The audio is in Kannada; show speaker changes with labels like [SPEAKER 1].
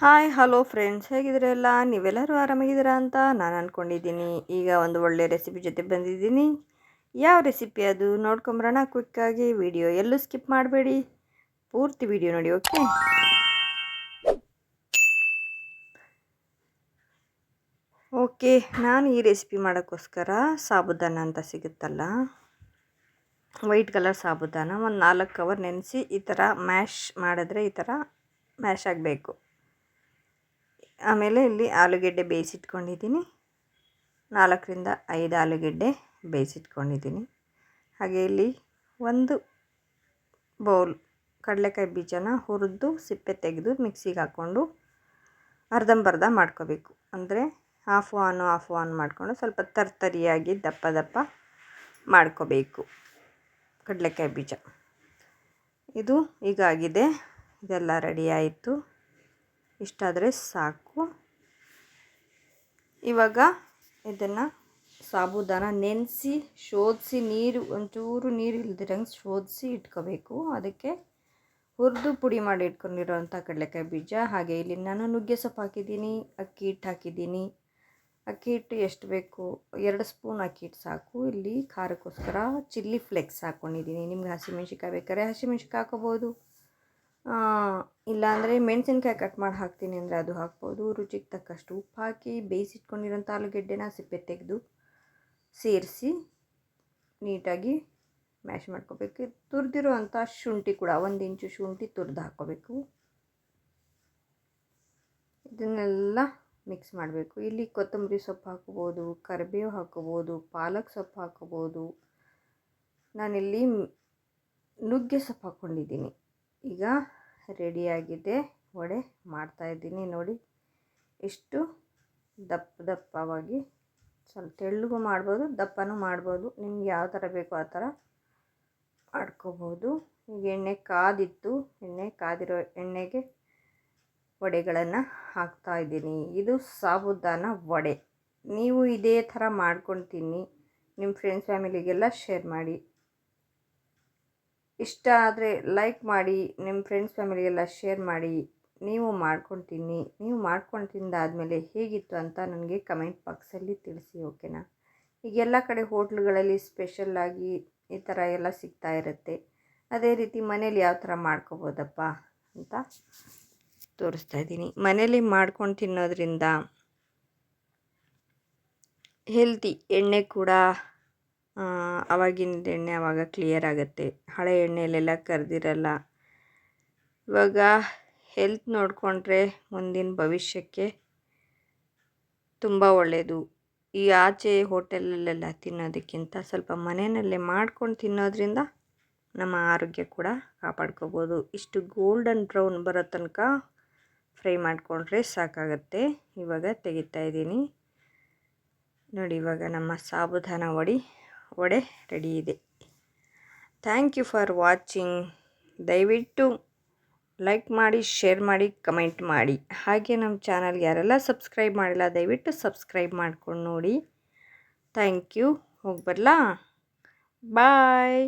[SPEAKER 1] ಹಾಯ್ ಹಲೋ ಫ್ರೆಂಡ್ಸ್ ಹೇಗಿದ್ದೀರಾ ಎಲ್ಲ? ನೀವೆಲ್ಲರೂ ಆರಾಮಾಗಿದ್ದೀರಾ ಅಂತ ನಾನು ಅಂದ್ಕೊಂಡಿದ್ದೀನಿ ಈಗ ಒಂದು ಒಳ್ಳೆ ರೆಸಿಪಿ ಜೊತೆ ಬಂದಿದ್ದೀನಿ. ಯಾವ ರೆಸಿಪಿ ಅದು? ನೋಡ್ಕೊಂಬರೋಣ ಕ್ವಿಕ್ಕಾಗಿ ವಿಡಿಯೋ ಎಲ್ಲೂ ಸ್ಕಿಪ್ ಮಾಡಬೇಡಿ. ಪೂರ್ತಿ ವಿಡಿಯೋ ನೋಡಿ ಓಕೆ ಓಕೆ ನಾನು ಈ ರೆಸಿಪಿ ಮಾಡೋಕ್ಕೋಸ್ಕರ ಸಾಬುದಾನ ಅಂತ ಸಿಗುತ್ತಲ್ಲ? White colour sabudana. ಒಂದು ನಾಲ್ಕು ಕವರ್ ನೆನೆಸಿ ಈ ಥರ ಮ್ಯಾಶ್ ಮಾಡಿದ್ರೆ ಈ ಥರ ಮ್ಯಾಶ್ ಆಗಬೇಕು. ಆಮೇಲೆ ಇಲ್ಲಿ ಆಲೂಗೆಡ್ಡೆ ಬೇಯಿಸಿಟ್ಕೊಂಡಿದ್ದೀನಿ. ನಾಲ್ಕರಿಂದ ಐದು ಆಲೂಗೆಡ್ಡೆ ಬೇಯಿಸಿಟ್ಕೊಂಡಿದ್ದೀನಿ. ಹಾಗೆ ಇಲ್ಲಿ ಒಂದು ಬೌಲ್ ಕಡಲೆಕಾಯಿ ಬೀಜನ ಹುರಿದು ಸಿಪ್ಪೆ ತೆಗೆದು ಮಿಕ್ಸಿಗೆ ಹಾಕ್ಕೊಂಡು ಅರ್ಧಂಬರ್ಧ ಮಾಡ್ಕೋಬೇಕು. ಅಂದರೆ ಹಾಫ್ ಆನು ಹಾಫ್ ಆನ್ ಮಾಡಿಕೊಂಡು ಸ್ವಲ್ಪ ತರ್ತರಿಯಾಗಿ ದಪ್ಪ ದಪ್ಪ ಮಾಡ್ಕೋಬೇಕು ಕಡಲೆಕಾಯಿ ಬೀಜ. ಇದು ಈಗಾಗಿದೆ ಇದೆಲ್ಲ ರೆಡಿ ಆಯಿತು. ಇಷ್ಟಾದರೆ ಸಾಕು. ಇವಾಗ ಇದನ್ನು ಸಾಬುದಾನ ನೆನೆಸಿ ಶೋಧಿಸಿ ನೀರು, ಒಂಚೂರು ನೀರು ಇಲ್ದಿರಂಗೆ ಶೋಧಿಸಿ ಇಟ್ಕೋಬೇಕು. ಅದಕ್ಕೆ ಹುರಿದು ಪುಡಿ ಮಾಡಿ ಇಟ್ಕೊಂಡಿರೋವಂಥ ಕಡಲೆಕಾಯಿ ಬೀಜ. ಹಾಗೆ ಇಲ್ಲಿ ನಾನು ನುಗ್ಗೆ ಸೊಪ್ಪು ಹಾಕಿದ್ದೀನಿ, ಅಕ್ಕಿ ಹಿಟ್ಟು ಹಾಕಿದ್ದೀನಿ. ಅಕ್ಕಿ ಹಿಟ್ಟು ಎಷ್ಟು ಬೇಕು? ಎರಡು ಸ್ಪೂನ್ ಅಕ್ಕಿ ಹಿಟ್ಟು ಸಾಕು. ಇಲ್ಲಿ ಖಾರಕ್ಕೋಸ್ಕರ ಚಿಲ್ಲಿ ಫ್ಲೆಕ್ಸ್ ಹಾಕ್ಕೊಂಡಿದ್ದೀನಿ ನಿಮ್ಗೆ ಹಸಿಮೆಣ್ಸಿಕಾಯಿ ಬೇಕಾದ್ರೆ ಹಸಿಮೆಣ್ಸಿಕಾಯಿ ಹಾಕೋಬೋದು. ಇಲ್ಲಾಂದರೆ ಮೆಣಸಿನ್ಕಾಯಿ ಕಟ್ ಮಾಡಿ ಹಾಕ್ತೀನಿ ಅಂದರೆ ಅದು ಹಾಕ್ಬೋದು. ರುಚಿಗೆ ತಕ್ಕಷ್ಟು ಉಪ್ಪು ಹಾಕಿ, ಬೇಯಿಸಿಟ್ಕೊಂಡಿರೋಂಥ ಆಲೂಗೆಡ್ಡೆನ ಸಿಪ್ಪೆ ತೆಗೆದು ಸೇರಿಸಿ ನೀಟಾಗಿ ಮ್ಯಾಶ್ ಮಾಡ್ಕೋಬೇಕು. ತುರಿದಿರುವಂಥ ಶುಂಠಿ ಕೂಡ, ಒಂದು ಇಂಚು ಶುಂಠಿ ತುರಿದು ಹಾಕ್ಕೋಬೇಕು. ಇದನ್ನೆಲ್ಲ ಮಿಕ್ಸ್ ಮಾಡಬೇಕು. ಇಲ್ಲಿ ಕೊತ್ತಂಬರಿ ಸೊಪ್ಪು ಹಾಕ್ಬೋದು, ಕರಿಬೇವು ಹಾಕ್ಕೋಬೋದು ಪಾಲಕ್ ಸೊಪ್ಪು ಹಾಕ್ಕೋಬೋದು ನಾನಿಲ್ಲಿ ನುಗ್ಗೆ ಸೊಪ್ಪು ಹಾಕ್ಕೊಂಡಿದ್ದೀನಿ ಈಗ ರೆಡಿಯಾಗಿದೆ. ವಡೆ ಮಾಡ್ತಾಯಿದ್ದೀನಿ ನೋಡಿ. ಎಷ್ಟು ದಪ್ಪ ದಪ್ಪವಾಗಿ ಸ್ವಲ್ಪ ತೆಳ್ಳಗೂ ಮಾಡ್ಬೋದು, ದಪ್ಪನೂ ಮಾಡ್ಬೋದು. ನಿಮ್ಗೆ ಯಾವ ಥರ ಬೇಕೋ ಆ ಥರ ಮಾಡ್ಕೋಬೋದು. ಈಗ ಎಣ್ಣೆ ಕಾದಿತ್ತು, ಎಣ್ಣೆ ಕಾದಿರೋ ಎಣ್ಣೆಗೆ ವಡೆಗಳನ್ನು ಹಾಕ್ತಾ ಇದ್ದೀನಿ ಇದು ಸಾಬುದಾನ ವಡೆ. ನೀವು ಇದೇ ಥರ ಮಾಡ್ಕೊಂಡು ತಿನ್ನಿ ನಿಮ್ಮ ಫ್ರೆಂಡ್ಸ್ ಫ್ಯಾಮಿಲಿಗೆಲ್ಲ ಶೇರ್ ಮಾಡಿ. ಇಷ್ಟ ಆದರೆ ಲೈಕ್ ಮಾಡಿ ನಿಮ್ಮ ಫ್ರೆಂಡ್ಸ್ ಫ್ಯಾಮಿಲಿಗೆಲ್ಲ ಶೇರ್ ಮಾಡಿ, ನೀವು ಮಾಡ್ಕೊಂಡು ತಿನ್ನಿ ನೀವು ಮಾಡ್ಕೊಂಡು ತಿಂದಾದಮೇಲೆ ಹೇಗಿತ್ತು ಅಂತ ನನಗೆ ಕಮೆಂಟ್ ಬಾಕ್ಸಲ್ಲಿ ತಿಳಿಸಿ ಓಕೆನಾ ಈಗ ಎಲ್ಲ ಕಡೆ ಹೋಟ್ಲುಗಳಲ್ಲಿ ಸ್ಪೆಷಲ್ಲಾಗಿ ಈ ಥರ ಎಲ್ಲ ಸಿಗ್ತಾ ಇರುತ್ತೆ. ಅದೇ ರೀತಿ ಮನೇಲಿ ಯಾವ ಥರ ಮಾಡ್ಕೋಬೋದಪ್ಪ ಅಂತ ತೋರಿಸ್ತಾ ಇದ್ದೀನಿ. ಮನೇಲಿ ಮಾಡ್ಕೊಂಡು ತಿನ್ನೋದ್ರಿಂದ ಹೆಲ್ತಿ ಎಣ್ಣೆ ಕೂಡ ಆವಾಗಿನ ಎಣ್ಣೆ ಆವಾಗ ಕ್ಲಿಯರ್ ಆಗುತ್ತೆ. ಹಳೆ ಎಣ್ಣೆಯಲ್ಲೆಲ್ಲ ಕರೆದಿರಲ್ಲ. ಇವಾಗ ಹೆಲ್ತ್ ನೋಡಿಕೊಂಡ್ರೆ ಮುಂದಿನ ಭವಿಷ್ಯಕ್ಕೆ ತುಂಬ ಒಳ್ಳೆಯದು ಈ ಆಚೆ ಹೋಟೆಲಲ್ಲೆಲ್ಲ ತಿನ್ನೋದಕ್ಕಿಂತ ಸ್ವಲ್ಪ ಮನೆಯಲ್ಲೇ ಮಾಡ್ಕೊಂಡು ತಿನ್ನೋದ್ರಿಂದ ನಮ್ಮ ಆರೋಗ್ಯ ಕೂಡ ಕಾಪಾಡ್ಕೋಬೋದು. ಇಷ್ಟು ಗೋಲ್ಡನ್ ಬ್ರೌನ್ ಬರೋ ತನಕ ಫ್ರೈ ಮಾಡಿಕೊಂಡ್ರೆ ಸಾಕಾಗತ್ತೆ. ಇವಾಗ ತೆಗಿತಾ ಇದ್ದೀನಿ. ನೋಡಿ ಇವಾಗ ನಮ್ಮ ಸಾಬುದಾನ ವಡಿ ವಡೆ ರೆಡಿ ಇದೆ. Thank you for watching. ದಯವಿಟ್ಟು ಲೈಕ್ ಮಾಡಿ, ಶೇರ್ ಮಾಡಿ, ಕಮೆಂಟ್ ಮಾಡಿ. ಹಾಗೆ ನಮ್ಮ ಚಾನಲ್ಗೆ ಯಾರೆಲ್ಲ ಸಬ್ಸ್ಕ್ರೈಬ್ ಮಾಡಿಲ್ಲ, ದಯವಿಟ್ಟು ಸಬ್ಸ್ಕ್ರೈಬ್ ಮಾಡ್ಕೊಂಡು ನೋಡಿ. Thank you. ಹೋಗಿ ಬರಲಾ? ಬಾಯ್.